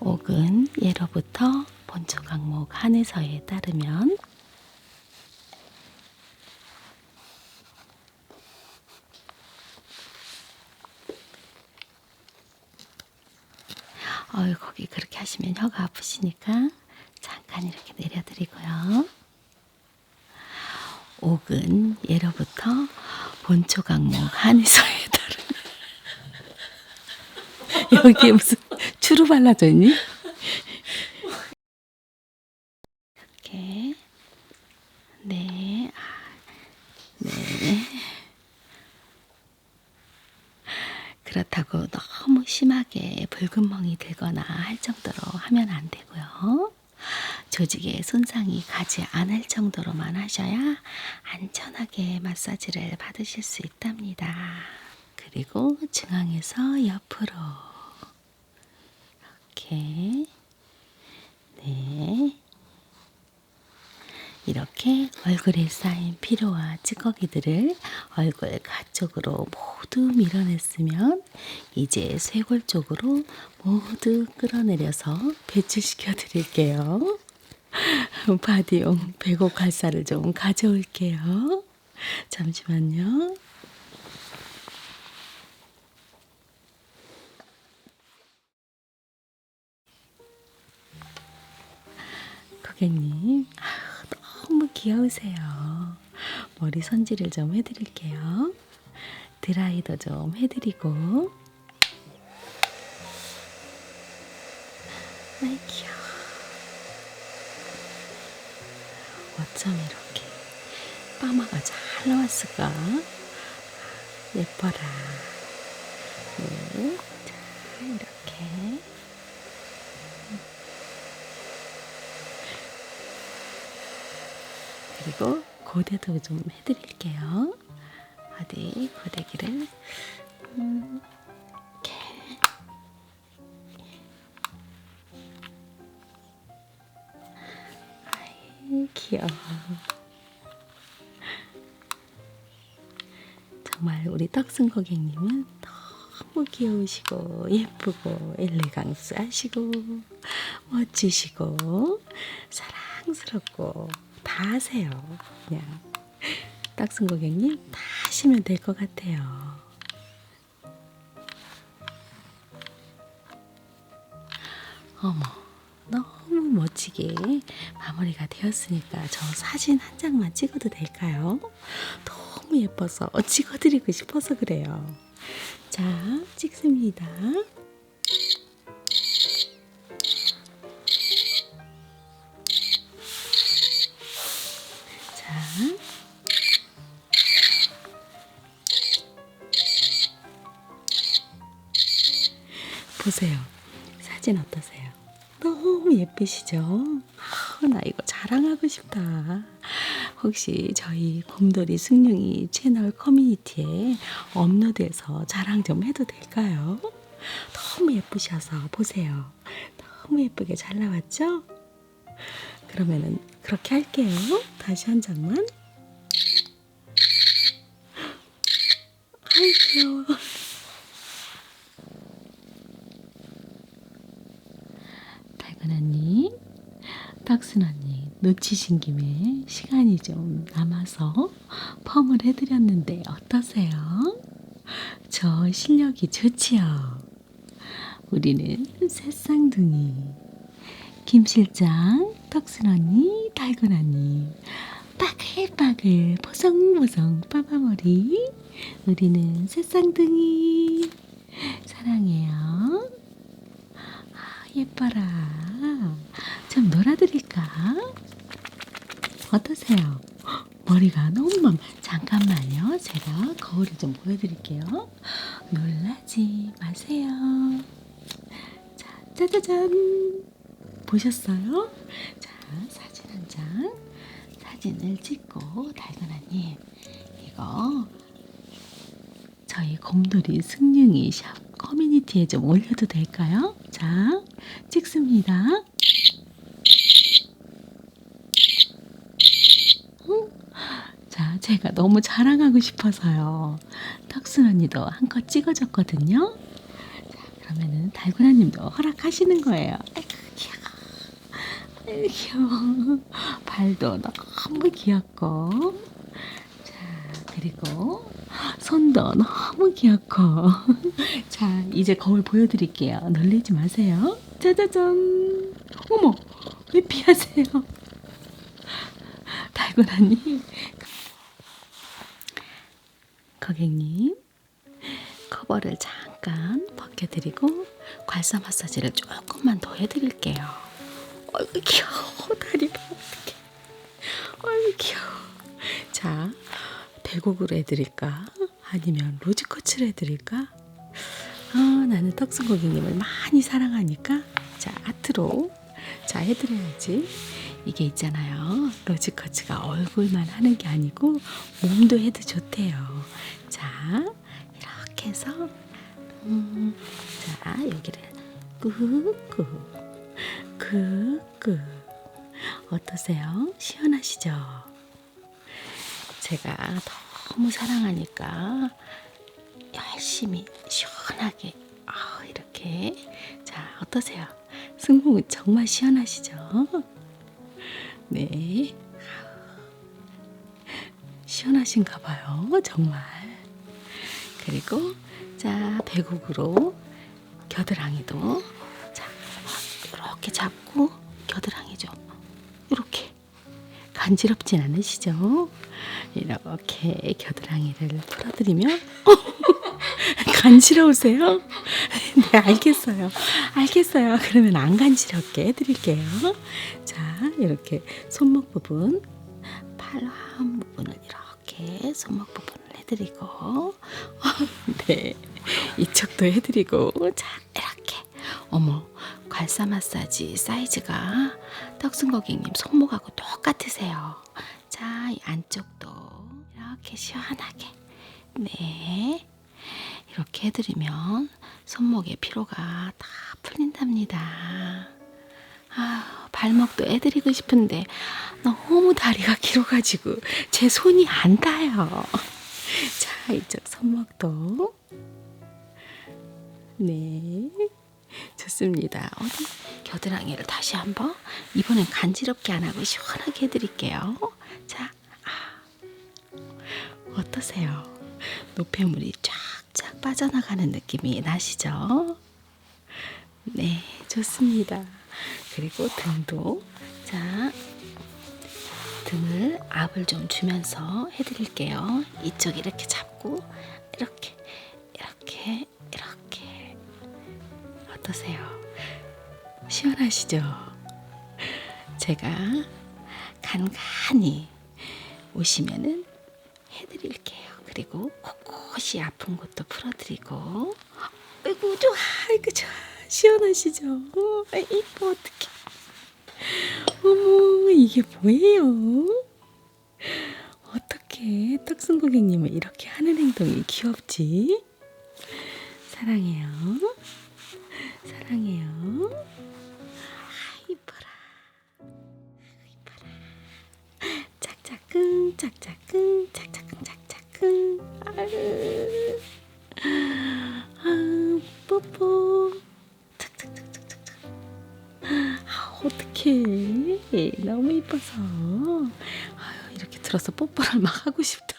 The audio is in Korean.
옥은 예로부터 본초 강목 한해서에 따르면 어이 거기 그렇게 하시면 혀가 아프시니까 잠깐 이렇게 내려드리고요. 옥은 예로부터 본초 강목 한해서에 여기에 무슨 추루 발라져 있니? 이렇게 네, 아, 네. 그렇다고 너무 심하게 붉은 멍이 들거나 할 정도로 하면 안 되고요. 조직에 손상이 가지 않을 정도로만 하셔야 안전하게 마사지를 받으실 수 있답니다. 그리고 중앙에서 옆으로 이렇게 네 이렇게 얼굴에 쌓인 피로와 찌꺼기들을 얼굴 가쪽으로 모두 밀어냈으면 이제 쇄골 쪽으로 모두 끌어내려서 배출시켜 드릴게요. 바디용 배고 칼살을 좀 가져올게요. 잠시만요. 고객님, 너무 귀여우세요. 머리 손질을 좀 해드릴게요. 드라이도 좀 해드리고. 아이 귀여워. 어쩜 이렇게 빠마가 잘 나왔을까? 예뻐라. 네, 자 이렇게. 그리고 고데도 좀 해드릴게요. 어디 고데기를 음, 이렇게 아이 귀여워. 정말 우리 떡순 고객님은 너무 귀여우시고 예쁘고 엘레강스 하시고 멋지시고 사랑스럽고 다 하세요. 떡순 고객님 다 하시면 될것 같아요. 어머, 너무 멋지게 마무리가 되었으니까 저 사진 한 장만 찍어도 될까요? 너무 예뻐서 찍어드리고 싶어서 그래요. 자, 찍습니다. 보세요. 사진 어떠세요? 너무 예쁘시죠? 아, 나 이거 자랑하고 싶다. 혹시 저희 곰돌이 승룡이 채널 커뮤니티에 업로드해서 자랑 좀 해도 될까요? 너무 예쁘셔서 보세요. 너무 예쁘게 잘 나왔죠? 그러면은 그렇게 할게요. 다시 한 장만. 아이 귀여워. 달근 언니, 언니 놓치신 김에 시간이 좀 남아서 펌을 해드렸는데 어떠세요? 저 실력이 좋지요. 우리는 새쌍둥이. 김 실장, 덕순 언니, 달군 언니, 빠글빠글, 보송보송 빠바머리. 우리는 새쌍둥이. 사랑해요. 아, 예뻐라. 좀 놀아드릴까? 어떠세요? 헉, 머리가 너무 맘. 잠깐만요. 제가 거울을 좀 보여드릴게요. 놀라지 마세요. 자, 짜자잔. 보셨어요? 자, 사진 한 장. 사진을 찍고 달고나님 이거 저희 곰돌이 승룡이 샵 커뮤니티에 좀 올려도 될까요? 자, 찍습니다. 응? 자, 제가 너무 자랑하고 싶어서요. 턱순 언니도 한컷 찍어줬거든요. 자, 그러면은 달고나 님도 허락하시는 거예요. 아이고 귀여워. 아이고 귀여워. 발도 너무 귀엽고. 자 그리고 손도 너무 귀엽고. 자 이제 거울 보여드릴게요. 놀리지 마세요. 짜자잔. 어머 왜 피하세요? 달고나님. 고객님. 커버를 잠깐 벗겨드리고 괄사 마사지를 조금만 더 해드릴게요. 어이구 귀여워 다리가 어떡해. 어이구 귀여워. 자 배곡으로 해드릴까? 아니면 로즈코츠로 해드릴까? 아 나는 턱순 고객님을 많이 사랑하니까 자 아트로 자 해드려야지. 이게 있잖아요. 로즈커츠가 얼굴만 하는 게 아니고 몸도 해도 좋대요. 자, 이렇게 해서 음, 자 여기를 꾹꾹 꾹꾹 어떠세요? 시원하시죠? 제가 너무 사랑하니까 열심히 시원하게 아, 이렇게 자 어떠세요? 승봉은 정말 시원하시죠? 네. 시원하신가 봐요. 정말. 그리고 자, 배국으로 겨드랑이도 자, 이렇게 잡고 겨드랑이 좀 이렇게 간지럽진 않으시죠? 이렇게 겨드랑이를 풀어드리면 간지러우세요? 네, 알겠어요. 알겠어요. 그러면 안 간지럽게 해드릴게요. 자, 이렇게 손목 부분, 팔한 부분을 이렇게 손목 부분을 해드리고, 네, 이쪽도 해드리고, 자, 이렇게. 어머, 괄사 마사지 사이즈가 떡순 고객님 손목하고 똑같으세요. 자, 이 안쪽도 이렇게 시원하게. 네. 이렇게 해드리면 손목의 피로가 다 풀린답니다. 아, 발목도 해드리고 싶은데 너무 다리가 길어가지고 제 손이 안 닿아요. 자, 이쪽 손목도. 네. 좋습니다. 어디 겨드랑이를 다시 한번 이번엔 간지럽게 안 하고 시원하게 해드릴게요. 자, 아, 어떠세요? 노폐물이 쫙쫙 빠져나가는 느낌이 나시죠? 네, 좋습니다. 그리고 등도 자 등을 압을 좀 주면서 해드릴게요. 이쪽 이렇게 잡고 이렇게 이렇게 이렇게 어떠세요? 시원하시죠? 제가 간간히 오시면은 해드릴게요. 그리고 곳곳이 아픈 곳도 풀어드리고 아이고 좋아 아이고 좋아 시원하시죠? 아이고 어떡해. 어머 이게 뭐예요? 어떻게 떡순 고객님을 이렇게 하는 행동이 귀엽지? 사랑해요. 사랑해요. 아 이뻐라. 아, 이뻐라. 짝짝꿍 짝짝꿍 짝짝꿍 짝짝꿍. 아유 너무 이뻐서. 아유 이렇게 들어서 뽀뽀를 막 하고 싶다